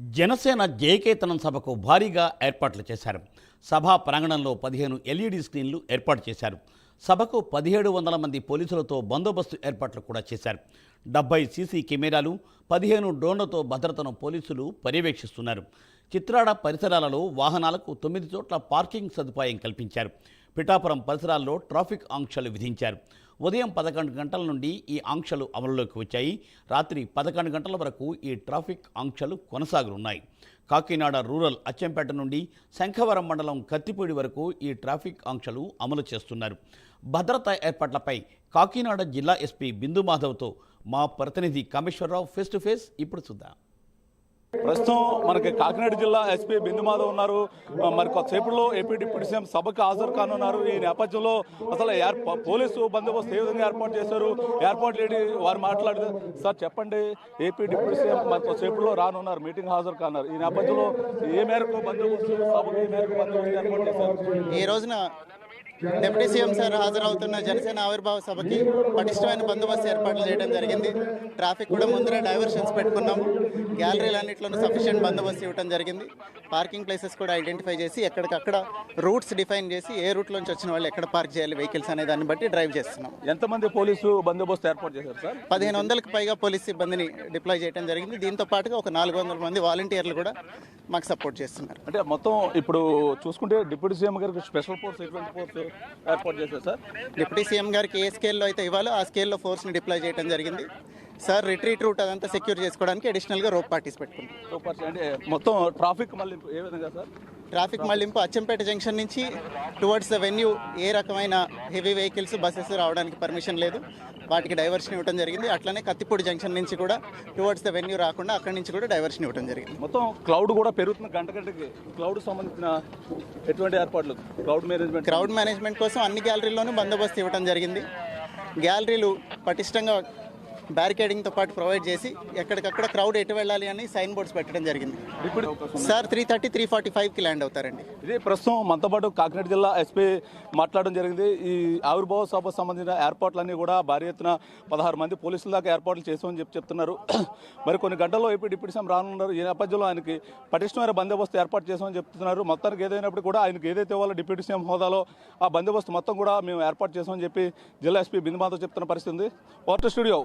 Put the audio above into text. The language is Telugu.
జనసేన జయకేతనం సభకు భారీగా ఏర్పాట్లు చేశారు. సభా ప్రాంగణంలో పదిహేను ఎల్ఈడి స్క్రీన్లు ఏర్పాటు చేశారు. సభకు పదిహేడు వందల మంది పోలీసులతో బందోబస్తు ఏర్పాట్లు కూడా చేశారు. డెబ్బై సీసీ కెమెరాలు పదిహేను డ్రోన్లతో భద్రతను పోలీసులు పర్యవేక్షిస్తున్నారు. చిత్రాడ పరిసరాలలో వాహనాలకు తొమ్మిది చోట్ల పార్కింగ్ సదుపాయం కల్పించారు. పిఠాపురం పరిసరాల్లో ట్రాఫిక్ ఆంక్షలు విధించారు. ఉదయం పదకొండు గంటల నుండి ఈ ఆంక్షలు అమలులోకి వచ్చాయి. రాత్రి పదకొండు గంటల వరకు ఈ ట్రాఫిక్ ఆంక్షలు కొనసాగనున్నాయి కాకినాడ రూరల్ అచ్చంపేట నుండి శంఖవరం మండలం కత్తిపూడి వరకు ఈ ట్రాఫిక్ ఆంక్షలు అమలు చేస్తున్నారు. భద్రతా ఏర్పాట్లపై కాకినాడ జిల్లా ఎస్పీ బిందు మాధవ్తో మా ప్రతినిధి కామేశ్వరరావు ఫేస్ టు ఫేస్. ఇప్పుడు చూద్దాం. ప్రస్తుతం మనకి కాకినాడ జిల్లా ఎస్పీ బిందుమాధవ్ ఉన్నారు. మరి కొద్దిసేపులో ఏపీ డిప్యూటీ సీఎం సభకు హాజరు కానున్నారు. ఈ నేపథ్యంలో అసలు ఏర్- పోలీసు బందోబస్తు ఏ విధంగా ఏర్పాటు చేశారు? ఏర్పాటు లేని వారు మాట్లాడుతూ సార్ చెప్పండి. ఏపీ డిప్యూటీ సీఎం మరి కొద్దిసేపులో రానున్నారు. మీటింగ్ హాజరు కానున్నారు. ఈ నేపథ్యంలో ఏ మేరకు బందోబస్తు సభకు ఏ మేరకు బందోబస్తు ఏర్పాటు చేశారు? ఈ రోజున డిప్యూటీ సీఎం సార్ హాజరవుతున్న జనసేన ఆవిర్భావ సభకి పటిష్టమైన బందోబస్తు ఏర్పాట్లు చేయడం జరిగింది. ట్రాఫిక్ కూడా ముందర డైవర్షన్స్ పెట్టుకున్నాం గ్యాలరీలన్నింటిలోనూ సఫిషియెంట్ బందోబస్తు ఇవ్వడం జరిగింది. పార్కింగ్ ప్లేసెస్ కూడా ఐడెంటిఫై చేసి ఎక్కడికక్కడ రూట్స్ డిఫైన్ చేసి ఏ రూట్లోంచి వచ్చిన వాళ్ళు ఎక్కడ పార్క్ చేయాలి వెహికల్స్ అనే దాన్ని బట్టి డ్రైవ్ చేస్తున్నాం. ఎంతమంది పోలీసు బందోబస్తు ఏర్పాటు చేశారు సార్? పదిహేను వందలకు పైగా పోలీస్ సిబ్బందిని డిప్లాయ్ చేయడం జరిగింది. దీంతో పాటుగా ఒక నాలుగు వందల మంది వాలంటీర్లు కూడా మాకు సపోర్ట్ చేస్తున్నారు. అంటే మొత్తం ఇప్పుడు చూసుకుంటే డిప్యూటీ సీఎం గారికి స్పెషల్ ఫోర్స్ ఎటువంటి ఫోర్స్ ఏర్పాటు చేశారు సార్? డిప్యూటీ సీఎం గారికి ఏ స్కేల్లో అయితే ఇవ్వాలో ఆ స్కేల్లో ఫోర్స్ని డిప్లాయ్ చేయడం జరిగింది. సార్ రిట్రీట్ రూట్ అదంతా సెక్యూర్ చేసుకోవడానికి అడిషనల్గా రోప్ పార్టీస్ పెట్టుకున్నాం. అంటే మొత్తం ట్రాఫిక్ మళ్ళీ ఏ విధంగా సార్? ట్రాఫిక్ మళ్ళింపు అచ్చంపేట జంక్షన్ నుంచి టువర్డ్స్ ద వెన్యూ ఏ రకమైన హెవీ వెహికల్స్ బస్సెస్ రావడానికి పర్మిషన్ లేదు. వాటికి డైవర్షన్ ఇవ్వడం జరిగింది. అట్లనే కత్తిపూడి జంక్షన్ నుంచి కూడా టువర్డ్స్ ద వెన్యూ రాకుండా అక్కడి నుంచి కూడా డైవర్షన్ ఇవ్వడం జరిగింది. మొత్తం క్లౌడ్ కూడా పెరుగుతుంది గంట గంటకి క్లౌడ్ సంబంధించిన ఎటువంటి ఏర్పాట్లు? క్లౌడ్ మేనేజ్మెంట్ క్రౌడ్ మేనేజ్మెంట్ కోసం అన్ని గ్యాలరీల్లోనూ బందోబస్తు ఇవ్వడం జరిగింది. గ్యాలరీలు పటిష్టంగా బ్యారికేడింగ్తో పాటు ప్రొవైడ్ చేసి ఎక్కడికక్కడ క్రౌడ్ ఎటు వెళ్ళాలి అని సైన్ బోర్డ్స్ పెట్టడం జరిగింది. ఇప్పుడు sir three thirty three forty ఫైవ్కి ల్యాండ్ అవుతారండి. ఇది ప్రస్తుతం మనతో పాటు కాకినాడ జిల్లా ఎస్పీ మాట్లాడడం జరిగింది. ఈ ఆవిర్భావ సభకు సంబంధించిన ఏర్పాట్లన్నీ కూడా భారీ ఎత్తున పదహారు మంది పోలీసుల దాకా ఏర్పాట్లు చేసామని చెప్పి చెప్తున్నారు. మరి కొన్ని గంటల్లో ఏపీ డిప్యూటీ సీఎం రానున్నారు. ఈ నేపథ్యంలో ఆయనకి పటిష్టమైన బందోబస్తు ఏర్పాటు చేసామని చెప్తున్నారు. మొత్తానికి ఏదైనప్పుడు కూడా ఆయనకి ఏదైతే ఇవ్వాలో డిప్యూటీ సీఎం హోదాలో ఆ బందోబస్తు మొత్తం కూడా మేము ఏర్పాటు చేసామని చెప్పి జిల్లా ఎస్పీ బిందుమాతో చెప్తున్న పరిస్థితి ఉంది. Water studio